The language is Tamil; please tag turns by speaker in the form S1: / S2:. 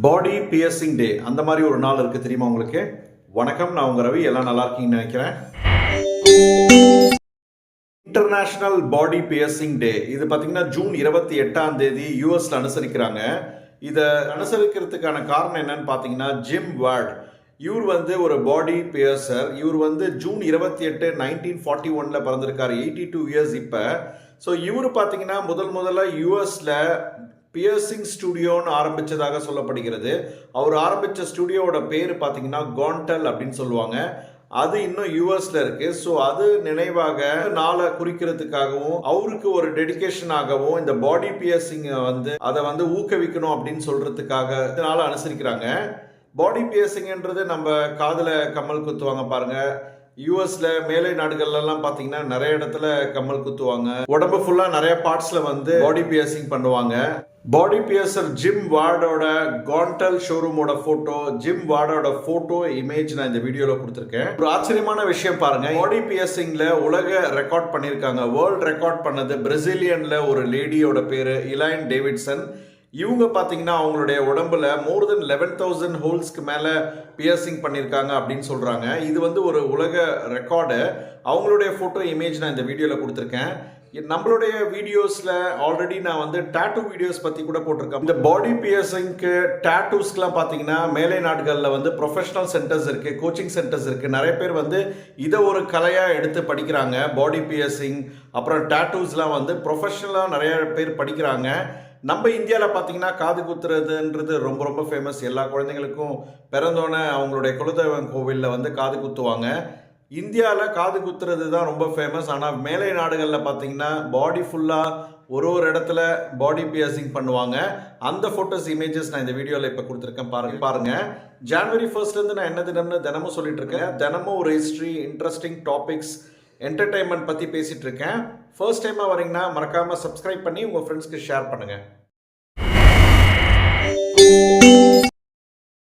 S1: பாடி பியர்சிங் டே அந்த மாதிரி ஒரு நாள் இருக்குது தெரியுமா உங்களுக்கு? வணக்கம் நான் உங்கள் ரவி. எல்லாம் நல்லா இருக்கீங்கன்னு நினைக்கிறேன். இன்டர்நேஷனல் பாடி பியர்சிங் டே இது பார்த்தீங்கன்னா ஜூன் இருபத்தி எட்டாம் தேதி யூஎஸ்ல அனுசரிக்கிறாங்க. இதை அனுசரிக்கிறதுக்கான காரணம் என்னன்னு பார்த்தீங்கன்னா ஜிம் வார்ட் இவர் வந்து ஒரு பாடி பியர்சர் இவர் வந்து ஜூன் இருபத்தி எட்டு நைன்டீன் ஃபார்ட்டி ஒன்ல பிறந்திருக்காரு. எயிட்டி டூ இயர்ஸ் இப்போ. ஸோ இவர் பார்த்தீங்கன்னா முதல் முதல்ல யூஎஸில் பியர்சிங் ஸ்டுடியோன்னு ஆரம்பித்ததாக சொல்லப்படுகிறது. அவர் ஆரம்பித்த ஸ்டுடியோவோட பேர் பார்த்தீங்கன்னா கோண்டல் அப்படின்னு சொல்லுவாங்க. அது இன்னும் யூஎஸ்ல இருக்கு. ஸோ அது நினைவாக நாளை குறிக்கிறதுக்காகவும் அவருக்கு ஒரு டெடிகேஷனாகவும் இந்த பாடி பியர்சிங் வந்து அதை வந்து ஊக்குவிக்கணும் அப்படின்னு சொல்றதுக்காக இதனால அனுசரிக்கிறாங்க. பாடி பியர்சிங்ன்றது நம்ம காதில் கம்மல் குத்துவாங்க பாருங்க. யூஎஸ்ல மேலை நாடுகள்லாம் பார்த்தீங்கன்னா நிறைய இடத்துல கம்மல் குத்துவாங்க. உடம்பு ஃபுல்லாக நிறைய பார்ட்ஸில் வந்து பாடி பியர்சிங் பண்ணுவாங்க. பாடி பியர்சர் ஜிம் வார்டோட கான்டல் ஷோரூமோட போட்டோ ஜிம் வார்டோட போட்டோ இமேஜ் நான் இந்த வீடியோல கொடுத்துருக்கேன். ஒரு ஆச்சரியமான விஷயம் பாருங்க. பாடி பியர்சிங்ல உலக ரெக்கார்ட் பண்ணியிருக்காங்க வேர்ல்ட் ரெக்கார்ட் பண்ணது பிரசிலியன்ல ஒரு லேடியோட பேரு இலைன் டேவிட்சன் இவங்க பார்த்தீங்கன்னா அவங்களுடைய உடம்புல மோர் தென் லெவன் தௌசண்ட் ஹோல்ஸ்க்கு மேலே பியர்சிங் பண்ணியிருக்காங்க அப்படின்னு சொல்கிறாங்க இது வந்து ஒரு உலக ரெக்கார்டு அவங்களுடைய ஃபோட்டோ இமேஜ் நான் இந்த வீடியோவில் கொடுத்துருக்கேன். நம்மளுடைய வீடியோஸில் ஆல்ரெடி நான் வந்து டேட்டூ வீடியோஸ் பற்றி கூட போட்டிருக்கேன். இந்த பாடி பியர்சிங்க்கு டேட்டூஸ்க்கெலாம் பார்த்தீங்கன்னா மேலை நாடுகளில் வந்து ப்ரொஃபஷனல் சென்டர்ஸ் இருக்குது கோச்சிங் சென்டர்ஸ் இருக்குது நிறைய பேர் வந்து இதை ஒரு கலையாக எடுத்து படிக்கிறாங்க பாடி பியர்சிங் அப்புறம் டேட்டூஸ்லாம் வந்து ப்ரொஃபஷனலாக நிறைய பேர் படிக்கிறாங்க. நம்ம இந்தியாவில் பார்த்தீங்கன்னா காது குத்துறதுன்றது ரொம்ப ரொம்ப ஃபேமஸ் எல்லா குழந்தைங்களுக்கும் பிறந்தோன்னே அவங்களுடைய குலதெய்வம் கோவிலில் வந்து காது குத்துவாங்க. இந்தியாவில் காது குத்துறது தான் ரொம்ப ஃபேமஸ் ஆனால் மேலை நாடுகளில் பார்த்தீங்கன்னா பாடி ஃபுல்லாக ஒரு ஒரு இடத்துல பாடி பியர்சிங் பண்ணுவாங்க. அந்த ஃபோட்டோஸ் இமேஜஸ் நான் இந்த வீடியோவில் இப்போ கொடுத்துருக்கேன். பாருங்க பாருங்க. ஜான்வரி ஃபர்ஸ்ட்லேருந்து நான் என்ன தினம்னு தினமும் சொல்லிட்டு இருக்கேன். தினமும் ஒரு ஹிஸ்ட்ரி இன்ட்ரெஸ்டிங் டாபிக்ஸ் என்டர்டைன்மெண்ட் பற்றி பேசிகிட்டு இருக்கேன். ஃபர்ஸ்ட் டைமாக வரீங்கன்னா மறக்காமல் சப்ஸ்கிரைப் பண்ணி உங்கள் ஃப்ரெண்ட்ஸ்க்கு ஷேர் பண்ணுங்கள்